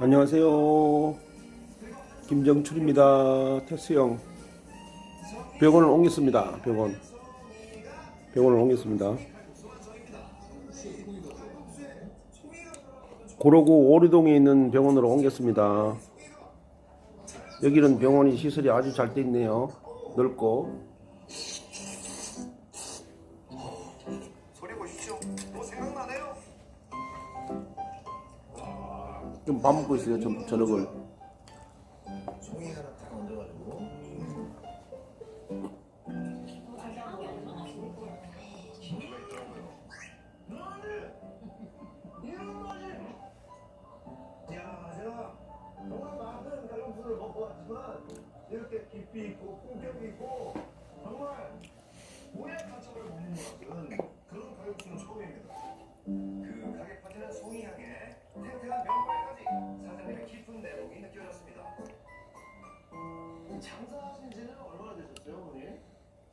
안녕하세요. 김정출입니다. 테스형. 병원을 옮겼습니다. 병원. 병원을 옮겼습니다. 고로구 오리동에 있는 병원으로 옮겼습니다. 여기는 병원이 시설이 아주 잘 돼 있네요. 넓고. 좀 밥 먹고 있어요. 저, 저녁을. 이렇게 깊이 있고 품격이 있고 장사하신 지는 얼마나 되셨어요, 어머니?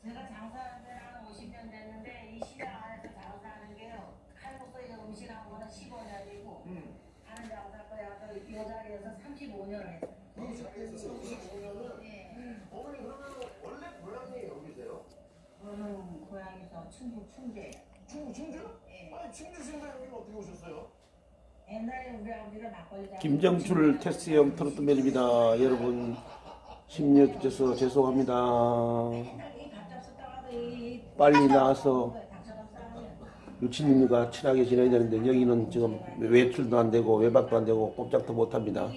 제가 장사한 지한 50년 됐는데 이 시장 안에서 장사하는 게요. 칼국수 이제 음식하는 거는 15년이고 음. 다른 장사 거야 이 자리에서 35년을 했어요. 이 자리에서 35년은 예. 어머니 그러면 원래 고향이 여기세요? 저는 고향에서 충북 충주예요. 충 충주? 예. 아니 충주신데 여기 어떻게 오셨어요? 옛날에 우리 아버지가 막걸리 장 김정출 테스형 트로트맨입니다. 여러분 심려 주셔서 죄송합니다. 빨리 나와서 유치님과 친하게 지내야 되는데 여기는 지금 외출도 안 되고 외박도 안 되고 꼼짝도 못 합니다.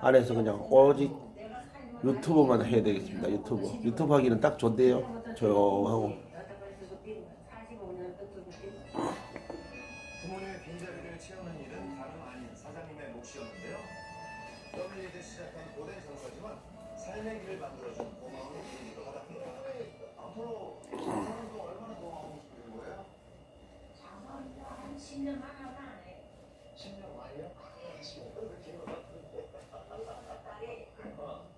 안에서 그냥 오직 유튜브만 해야 되겠습니다. 유튜브. 유튜브 하기는 딱 좋대요. 조용하고. 여태까지 그거 뛰고 45년 끝으로 뛰고 부모님의 빈자리를 채우는 일은 다름 아닌 사장님의 몫이었는데요. 땀을 이제 시작한 고된 장사지만 삶의 길을 만들어준 고마운 일이기도 하답니다. 앞으로 장사는 또 얼마나 더 하고 싶은 거예요? 장사한 한 10년만 하면 안 해. 10년 만이요?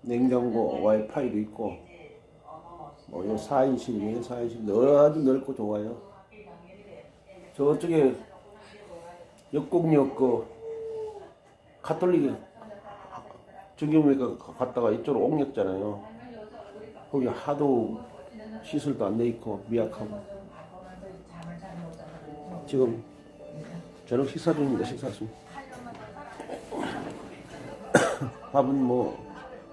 냉장고, 와이파이도 있고, 이제 어마어마하시 뭐, 요 4인실이에요, 4인실. 아주 넓고 좋아요. 저쪽에 역곡역 그, 가톨릭 저기니까 갔다가 이쪽으로 옮겼잖아요. 거기 하도 시설도 안 돼 있고, 미약하고. 지금 저녁 식사 중입니다, 식사 중. 밥은 뭐,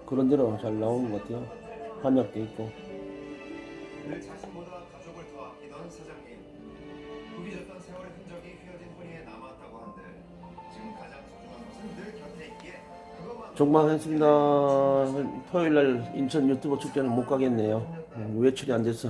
그런 대로 잘 나오는 것 같아요. 한약도 있고. 사장님. 구비졌던 세월의 흔적이 휘어진 허리에 남았다고 한들 종방했습니다. 토요일 날 인천 유튜버 축제는 못 가겠네요. 음, 외출이 안 돼서.